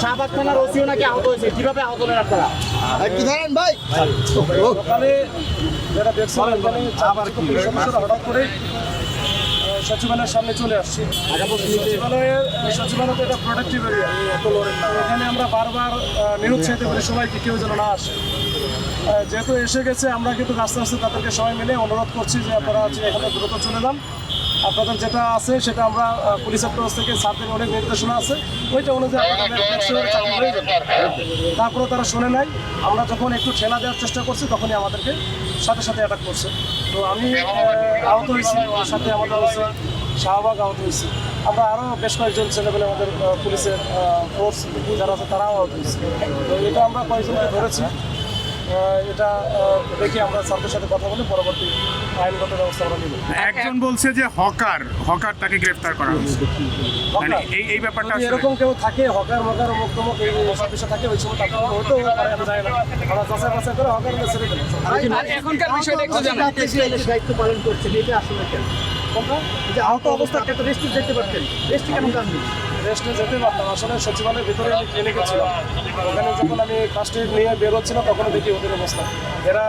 শাহবাগ থানার ওসিও নাকি আহত হয়েছে? কীভাবে আহত হলেন আপনারা? একটু দাঁড়ান ভাই। সকালে যারা দেখছিলেন মানে আবার পুলিশ সদস্যরা হঠাৎ করে সচিবালয়ের সামনে চলে আসছি। সচিবালয়ের সচিবালয় তো এটা প্রোডাক্টিভ এরিয়া এখানে আমরা বারবার আহ, নিরুৎসাহিত করি সবাইকে কেউ যেন না আসে। যেহেতু এসে গেছে আমরা কিন্তু আস্তে আস্তে তাদেরকে সবাই মিলে অনুরোধ করছি যে আপনারা এখানে দ্রুত চলে যান। আপনাদের যেটা আছে সেটা আমরা পুলিশের তরফ থেকে স্যারদের অনেক নির্দেশনা আছে। ওইটা অনুযায়ী চাকরি তারপরে তারা শুনে নাই আমরা যখন একটু ঠেলা দেওয়ার চেষ্টা করছি তখনই আমাদেরকে সাথে সাথে অ্যাটাক করছে। তো আমি আহ, আহত হয়েছি। সাথে আমাদের হচ্ছে শাহবাগ আহত হয়েছি। আমরা আরও বেশ কয়েকজন ছেলেমেলে আমাদের পুলিশের ফোর্স যারা আছে তারাও আহত হয়েছে। তো এটা আমরা কয়েকজনকে ধরেছি। এটা দেখি আমরা স্যারদের সাথে কথা বলে পরবর্তী আইনগত ব্যবস্থা আমরা নিব। একজন বলছে যে হকার হকার তাকে গ্রেফতার করা হয়েছে মানে এই এই ব্যাপারটা এরকম কেউ থাকে হকার মকার মুখ টুমুক এই সব বিষয় থাকে ওই সময় তাকে হতেও পারে আমি জানি না। আমরা যাচাই বাছাই করে হকার ছেড়ে দিলাম এখনকার বিষয়টা একটু জানান। দায়িত্ব পালন করছেন এটা আসলে কেন? যে আহত অবস্থায় একটা রেস্টে যেতে পারতেন রেস্টে কেন কান্দি রেস্টে যেতে পারতাম। আসলে সচিবালয়ের ভিতরে আমি ক্লিনিকে ছিলাম। ওখানে যখন আমি কাজটি নিয়ে বেরোচ্ছিলাম তখন দেখি ওদের অবস্থা। এরা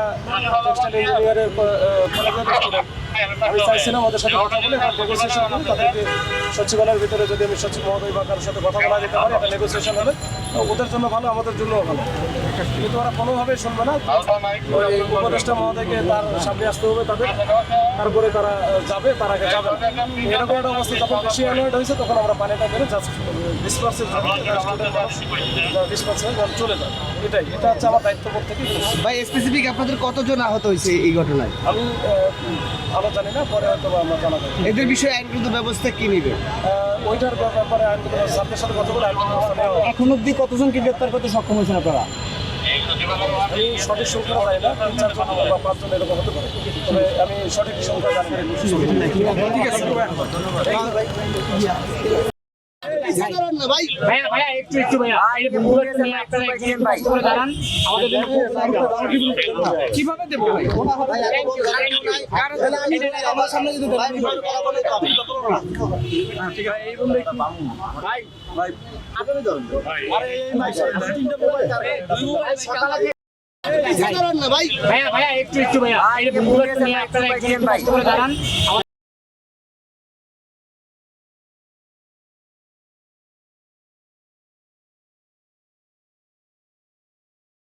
টেক্সটাইল ইঞ্জিনিয়ারের কলেজের স্টুডেন্ট আমি চাইছিলাম ওদের সাথে কথা বলে একটা নেগোসিয়েশন করে তাদেরকে সচিবালয়ের ভিতরে যদি আমি সচিব মহোদয় বা কারোর সাথে কথা বলা যেতে পারি একটা নেগোসিয়েশন হলে ওদের জন্য ভালো আমাদের জন্যও ভালো। কিন্তু ওরা কোনোভাবেই শুনবে না। ওই উপদেষ্টা মহোদয়কে তার সামনে আসতে হবে তাদের। তারপরে তারা যাবে তার আগে যাবে। এরকম একটা অবস্থা যখন বেশি অ্যালার্ট হয়েছে তখন আমরা পানিটা করে জাস্ট ডিসপার্সের ডিসপার্স হয়ে চলে যায় এটাই এটা হচ্ছে আমার দায়িত্ববোধ থেকে। করেছি। ভাই স্পেসিফিক আপনাদের কতজন আহত হয়েছে এই ঘটনায়? আমি আলো জানি না পরে হয়তো আমরা জানা যাবে এদের বিষয়ে আইনগত ব্যবস্থা কি নেবে? ওইটার ব্যাপারে আইনগত সাথে সাথে কথা বলে আইনগত ব্যবস্থা নেওয়া। এখন অব্দি কতজনকে গ্রেপ্তার করতে সক্ষম হয়েছেন আপনারা? আমি সঠিক সংখ্যা জানি না তিন চারজন বা পাঁচজন এরকম হতে পারে। তবে আমি সঠিক সংখ্যা জানি না। ঠিক আছে। ভাই। ভাইয়া ভাইয়া একটু একটু ভাইয়া। এই একটু কীভাবে দেবো ভাই? আমার সামনে যদি সাধারণ না ভাই ভাইয়া ভাইয়া একটু একটু ভাইয়া। এই যে বুলেট নিয়ে আপনারা একটু কষ্ট করে দাঁড়ান।